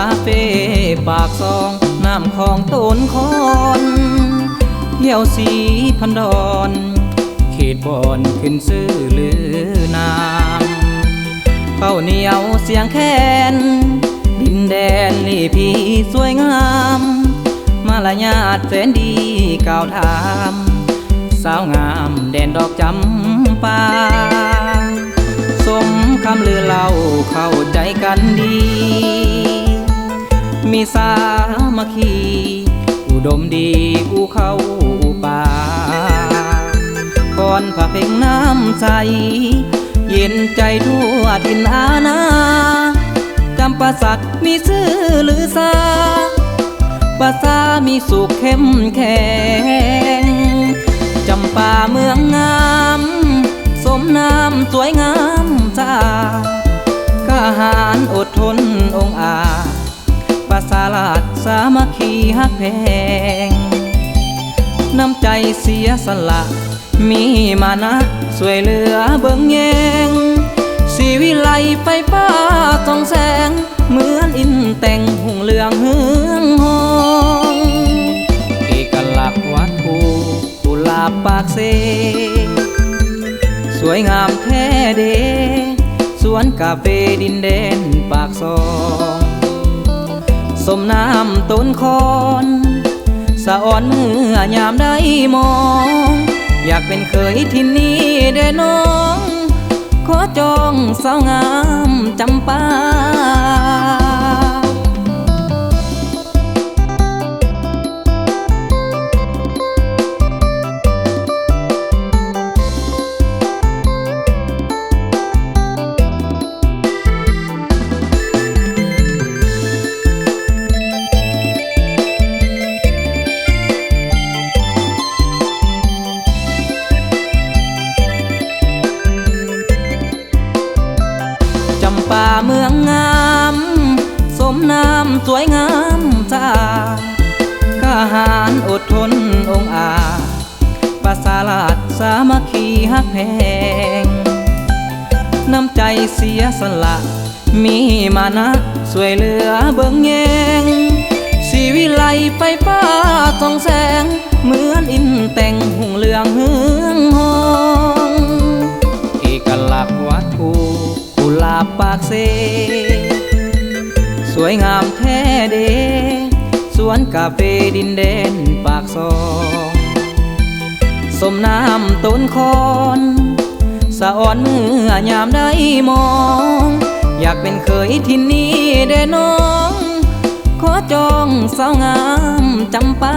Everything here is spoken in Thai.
าเฟ่ปากซองน้ำของต้นคอนเที่ยวสีพันดอนเขตบอนขึ้นซื้อลือนามเป้าเหนียวเสียงแค้นดินแดนลีพีสวยงาม มาลายาดแสนดีกล่าวถามสาวงามแดนดอกจำปาสมคำลือเล่าเข้าใจกันดี มีสามัคคี อุดมดีอูเข้าป่าก่อนผ่าเพ่งน้ำใจ เย็นใจทั่วทินอาณากำปาสักมีซื่อหรือซาภาษามีสุขเข้มแข็งจำป่าเมืองงาม สมน้ำสวยงามสะอาดกาหารอดทนองอาจ ภาลาดสามัคคีฮักแพง น้ำใจเสียสละ มีมานะสวยเหลือเบิ่งแยง สีวิไลไฟฟ้าส่องแสง เหมือนอินแต่งหุ่งเรืองเฮืองหองเอกลักษณ์วัดภูกุหลาบปากเซ สวยงามแท้เดสวนกาเฟดินแดนปากซอ สมน้ำต้นคอนสะอ่อนเมื่อยามได้มอง อยากเป็นเคยที่นี่ได้น้อง ขอจองสาวงามจำปา เมืองงาม สมน้ำสวยงามสะอาดกาหารอดทนองอาจภาษาลาดสามัคคีฮักแพง น้ำใจเสียสละ มีมานะสวยเหลือเบิ่งแยงสีวิไลไฟฟ้าส่องแสง เหมือนอินแต่งหุ่งเรืองเฮือ เซ สวยงามแท้เด สวนกาเฟดินแดนปากซองสมน้ำต้นคอนสะอ่อนเมื่อยามได้มอง อยากเป็นเคยที่นี่ได้น้อง ขอจองสาวงามจำปา